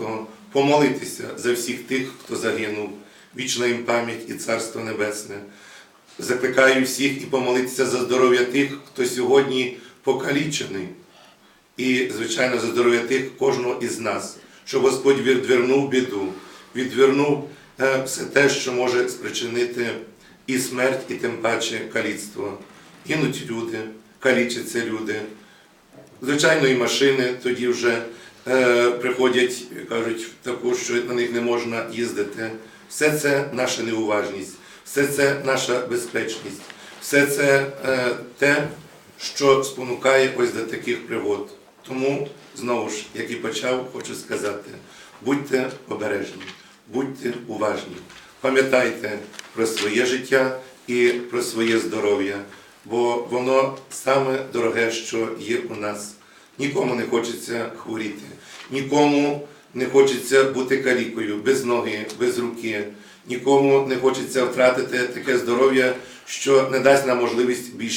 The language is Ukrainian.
Святого помолитися за всіх тих, хто загинув. Вічна їм пам'ять і Царство Небесне. Закликаю всіх і помолитися за здоров'я тих, хто сьогодні покалічений. І, звичайно, за здоров'я тих кожного із нас, щоб Господь відвернув біду, відвернув е, все те, що може спричинити і смерть, і тим паче каліцтво. Гинуть люди, калічаться люди. Звичайно, і машини тоді вже приходять, кажуть, таку, що на них не можна їздити. Все це наша неуважність, все це наша безпечність, все це е, те, що спонукає ось до таких пригод. Тому, знову ж, як і почав, хочу сказати, будьте обережні, будьте уважні, пам'ятайте про своє життя і про своє здоров'я, бо воно саме дороге, що є у нас. Нікому не хочеться хворіти, нікому не хочеться бути калікою, без ноги, без руки, нікому не хочеться втратити таке здоров'я, що не дасть нам можливість більше.